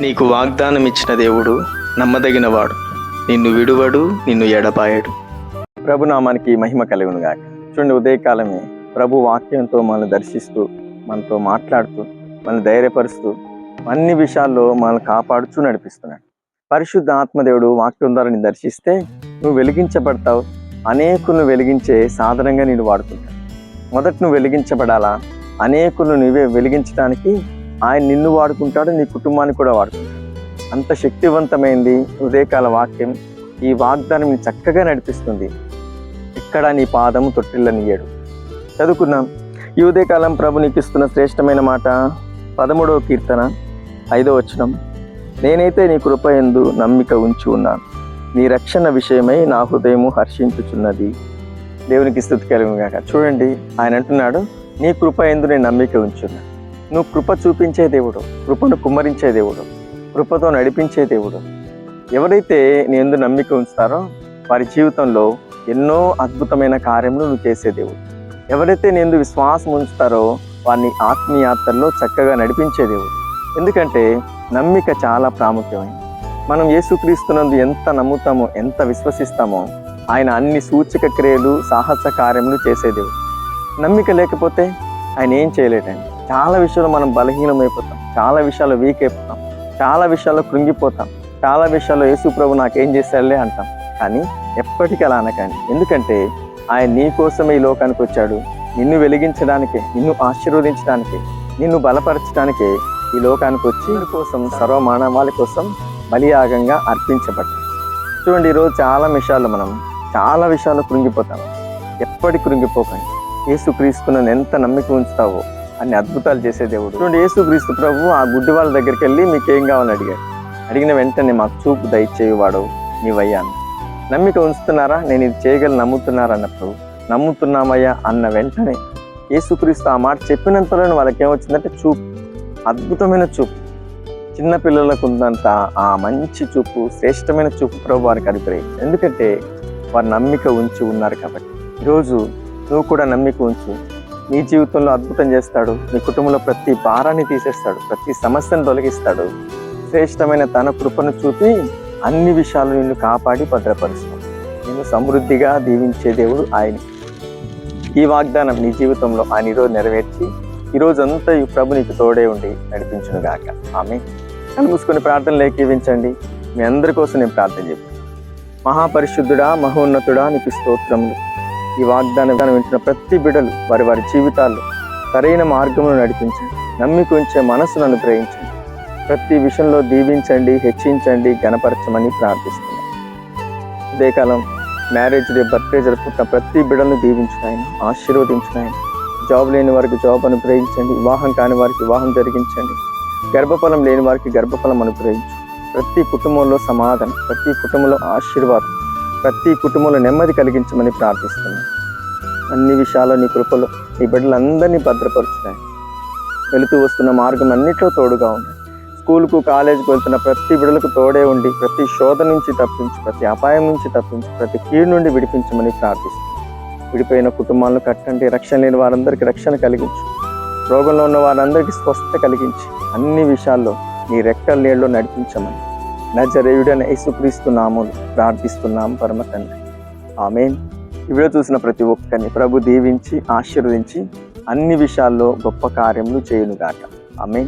నీకు వాగ్దానం ఇచ్చిన దేవుడు నమ్మదగినవాడు. నిన్ను విడువడు నిన్ను ఎడపాయడు ప్రభునామానికి మహిమ కలుగును గాక చూడండి ఉదయకాలమే ప్రభు వాక్యంతో మనల్ని దర్శిస్తూ మనతో మాట్లాడుతూ మనల్ని ధైర్యపరుస్తూ అన్ని విషయాల్లో మనల్ని కాపాడుచూ నడిపిస్తున్నాడు. పరిశుద్ధ ఆత్మదేవుడు వాక్యం ద్వారా నేను దర్శిస్తే నువ్వు వెలిగించబడతావు. అనేకులను వెలిగించే సాధనంగా నేను వాడుతుంటాను మొదట నువ్వు వెలిగించబడాలా? అనేకులను నువ్వే వెలిగించడానికి ఆయన నిన్ను వాడుకుంటాడు నీ కుటుంబాన్ని కూడా వాడుకుంటాడు. అంత శక్తివంతమైంది ఉదయకాల వాక్యం. ఈ వాగ్దానం చక్కగా నడిపిస్తుంది. ఇక్కడ నీ పాదము తొట్టిల్లనియ్యాడు. చదువుకున్నాం ఈ ఉదయకాలం ప్రభు నీకు ఇస్తున్న శ్రేష్టమైన మాట పదమూడవ కీర్తన ఐదో వచనం. నేనైతే నీ కృప ఎందు నమ్మిక ఉంచి ఉన్నాను. నీ రక్షణ విషయమై నా హృదయము హర్షించుచున్నది. దేవునికి స్థుతి కలుగుగాక చూడండి ఆయన అంటున్నాడు నీ కృప ఎందు నేను నమ్మిక ఉంచున్నాను. నువ్వు కృప చూపించే దేవుడు కృపను కుమ్మరించే దేవుడు కృపతో నడిపించే దేవుడు. ఎవరైతే నీ ఎందు నమ్మిక ఉంచుతారో వారి జీవితంలో ఎన్నో అద్భుతమైన కార్యములు నువ్వు చేసే దేవుడు. ఎవరైతే నీ ఎందు విశ్వాసం ఉంచుతారో వారిని ఆత్మీయాత్రలో చక్కగా నడిపించే దేవుడు. ఎందుకంటే నమ్మిక చాలా ప్రాముఖ్యమైనది. మనం యేసుక్రీస్తునందు ఎంత నమ్ముతామో ఎంత విశ్వసిస్తామో ఆయన అన్ని సూచక క్రియలు సాహస కార్యములు చేసే దేవుడు. నమ్మిక లేకపోతే ఆయన ఏం చేయలేడండి. చాలా విషయాలు మనం బలహీనమైపోతాం. చాలా విషయాలు వీక్ అయిపోతాం. చాలా విషయాల్లో కృంగిపోతాం. చాలా విషయాల్లో యేసు ప్రభు నాకేం చేశాడులే అంటాం. కానీ ఎప్పటికీ అలా అనకండి. ఎందుకంటే ఆయన నీ కోసమే ఈ లోకానికి వచ్చాడు. నిన్ను వెలిగించడానికి నిన్ను ఆశీర్వదించడానికి నిన్ను బలపరచడానికి ఈ లోకానికి వచ్చి కోసం సర్వ మానవాళి కోసం బలియాగంగా అర్పించబడ్డాడు. చూడండి ఈరోజు చాలా విషయాల్లో మనం చాలా విషయాల్లో కృంగిపోతాం. ఎప్పటికి కృంగిపోకండి. యేసుక్రీస్తు ఎంత నమ్మిక ఉంచుతావో అన్ని అద్భుతాలు చేసే దేవుడు. చూడండి యేసుక్రీస్తు ప్రభు ఆ గుడ్డి వాళ్ళ దగ్గరికి వెళ్ళి మీకు ఏం కావాలని అడిగాడు. అడిగిన వెంటనే మాకు చూపు దయచేయవాడు నీవయ్యాను. నమ్మిక ఉంచుతున్నారా? నేను ఇది చేయగలను నమ్ముతున్నారా అన్నప్పుడు నమ్ముతున్నామయ్యా అన్న వెంటనే యేసుక్రీస్తు ఆ మాట చెప్పినంతలోనే వాళ్ళకి ఏమొచ్చిందంటే చూపు అద్భుతమైన చూపు. చిన్న పిల్లలకు ఉన్నంత ఆ మంచి చూపు శ్రేష్టమైన చూపు ప్రభు వారికి అనుగ్రహించి ఎందుకంటే వారు నమ్మిక ఉంచి ఉన్నారు కాబట్టి. ఈరోజు నువ్వు కూడా నమ్మిక ఉంచు. నీ జీవితంలో అద్భుతం చేస్తాడు. నీ కుటుంబంలో ప్రతి భారాన్ని తీసేస్తాడు. ప్రతి సమస్యను తొలగిస్తాడు. శ్రేష్టమైన తన కృపను చూపి అన్ని విషయాలు నిన్ను కాపాడి భద్రపరుస్తాడు. నిన్ను సమృద్ధిగా దీవించే దేవుడు ఆయన. ఈ వాగ్దానం నీ జీవితంలో ఆయన ఈరోజు నెరవేర్చి ఈరోజు అంతా ఈ ప్రభు నీకు తోడే ఉండి నడిపించును గాక. ఆమె కళ్ళు మూసుకొని ప్రార్థనలు ఏకీవించండి. మీ అందరి కోసం నేను ప్రార్థన చెప్పాను మహాపరిశుద్ధుడా మహోన్నతుడా నీకు స్తోత్రములు. ఈ వాగ్దానం వింటున్న ప్రతి బిడలు వారి వారి జీవితాల్లో సరైన మార్గంలో నడిపించండి నమ్మిక ఉంచే మనసును అనుగ్రహించండి ప్రతి విషయంలో దీవించండి హెచ్చించండి గణపరచమని ప్రార్థిస్తున్నాను ఉదయకాలం మ్యారేజ్ డే బర్త్డే జరుపుకుంటున్న ప్రతి బిడలను దీవించున్నాయన ఆశీర్వదించినాయని జాబ్ లేని వారికి జాబ్ అనుగ్రహించండి వివాహం కాని వారికి వివాహం జరిగించండి గర్భఫలం లేని వారికి గర్భఫలం అనుగ్రహించు. ప్రతి కుటుంబంలో సమాధానం ప్రతి కుటుంబంలో ఆశీర్వాదం ప్రతి కుటుంబంలో నెమ్మది కలిగించమని ప్రార్థిస్తున్నాను. అన్ని విషయాల్లో నీ కృపలో నీ బిడ్డలందరినీ భద్రపరుచున్నాయి. వెళుతూ వస్తున్న మార్గం అన్నిట్లో తోడుగా ఉంది స్కూల్కు కాలేజీకి వెళ్తున్న ప్రతి బిడ్డలకు తోడే ఉండి ప్రతి శోధ నుంచి తప్పించి ప్రతి అపాయం నుంచి తప్పించి ప్రతి కీడు నుండి విడిపించమని ప్రార్థిస్తున్నాను. విడిపోయిన కుటుంబాలను కట్టండి. రక్షణ లేని వారందరికీ రక్షణ కలిగించు. రోగంలో ఉన్న వారందరికీ స్వస్థత కలిగించి. అన్ని విషయాల్లో నీ రెక్కల నీళ్ళు నడిపించమని. నజరేయుడైన యేసుక్రీస్తు నామములు ప్రార్థిస్తున్నాం పరమ తండ్రి. ఆమెన్. ఈ చూసిన ప్రతి ఒక్కరిని ప్రభు దీవించి ఆశీర్వదించి అన్ని విషయాల్లో గొప్ప కార్యములు చేయునుగాక. ఆమె